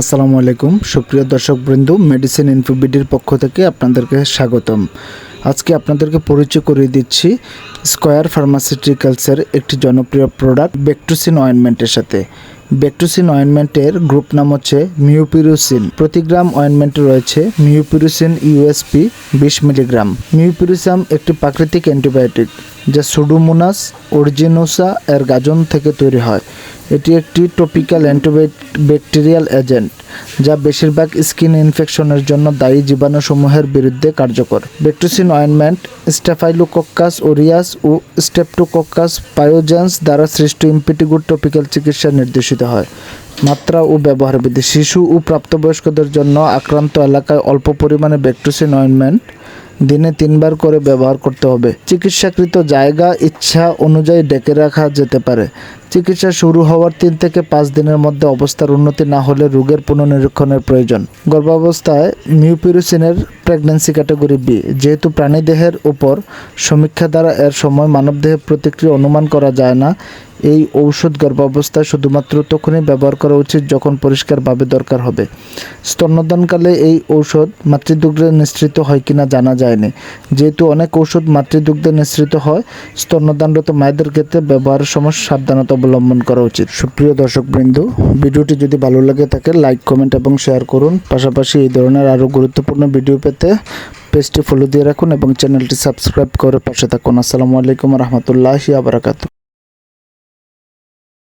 আসসালামু আলাইকুম। সুপ্রিয় দর্শকবৃন্দ মেডিসিন ইনফোবিডির পক্ষ থেকে আপনাদেরকে স্বাগতম। আজকে আপনাদেরকে পরিচয় করিয়ে দিচ্ছি স্কোয়ার ফার্মাসিউটিক্যালসের একটি জনপ্রিয় প্রোডাক্ট বেকটুসিন অয়েনমেন্টের সাথে। বেকটুসিন অয়েনমেন্টের গ্রুপ নাম হচ্ছে মিউপিরুসিন প্রতি গ্রাম অয়েনমেন্টে রয়েছে মিউপিরুসিন ইউএসপি বিশ মিলিগ্রাম মিউপিরুসাম একটি প্রাকৃতিক অ্যান্টিবায়োটিক যা সুডোমোনাস অরিজিনোসা এর গাজন থেকে তৈরি হয়। এটি একটি টপিক্যাল অ্যান্টিব্যাকটেরিয়াল এজেন্ট যা বেশিরভাগ স্কিন ইনফেকশনের জন্য দায়ী জীবাণুসমূহের বিরুদ্ধে কার্যকর। বেক্টুসিন অয়েনমেন্ট স্টেফাইলোকক্কাস ওরিয়াস ও স্টেপটোকক্কাস পায়োজেন্স দ্বারা সৃষ্ট ইম্পিটিগুড টপিক্যাল চিকিৎসা নির্দেশিত হয়। মাত্রা ও ব্যবহার বিধি শিশু ও প্রাপ্তবয়স্কদের জন্য আক্রান্ত এলাকায় অল্প পরিমাণে বেক্টুসিন অয়েনমেন্ট দিনে তিনবার করে ব্যবহার করতে হবে। চিকিৎসাকৃত জায়গা, ইচ্ছা অনুযায়ী ডেকে রাখা যেতে পারে। চিকিৎসা শুরু হওয়ার তিন থেকে পাঁচ দিনের মধ্যে অবস্থার উন্নতি না হলে রোগের পুনর্নিরীক্ষণের প্রয়োজন। গর্ভাবস্থায় মিউপিরুসিনের প্রেগন্যান্সি ক্যাটাগরি বি। যেহেতু প্রাণীদেহের উপর সমীক্ষা দ্বারা এর সময় মানবদেহের প্রতিক্রিয়া অনুমান করা যায় না এই ঔষধ গর্ভাবস্থায় শুধুমাত্র তখনই ব্যবহার করা উচিত যখন পরিষ্কারভাবে দরকার হবে। স্তন্যদানকালে এই ঔষধ মাতৃদুগ্ধে নিঃসৃত হয় কিনা জানা যায়নি। যেহেতু অনেক ঔষধ মাতৃদুগ্ধে নিঃসৃত হয়, স্তন্যদানরত মায়েদের ক্ষেত্রে ব্যবহারের সময় সাবধানতা অবলম্বন করা উচিত। সুপ্রিয় দর্শকবৃন্দ, ভিডিওটি যদি ভালো লাগে থাকে, লাইক, কমেন্ট এবং শেয়ার করুন। পাশাপাশি এই ধরনের আরও গুরুত্বপূর্ণ ভিডিও পেতে পেজটি ফলো দিয়ে রাখুন এবং চ্যানেলটি সাবস্ক্রাইব করে পাশে থাকুন। আসসালামু আলাইকুম রহমতুল্লাহি আবরাকাতু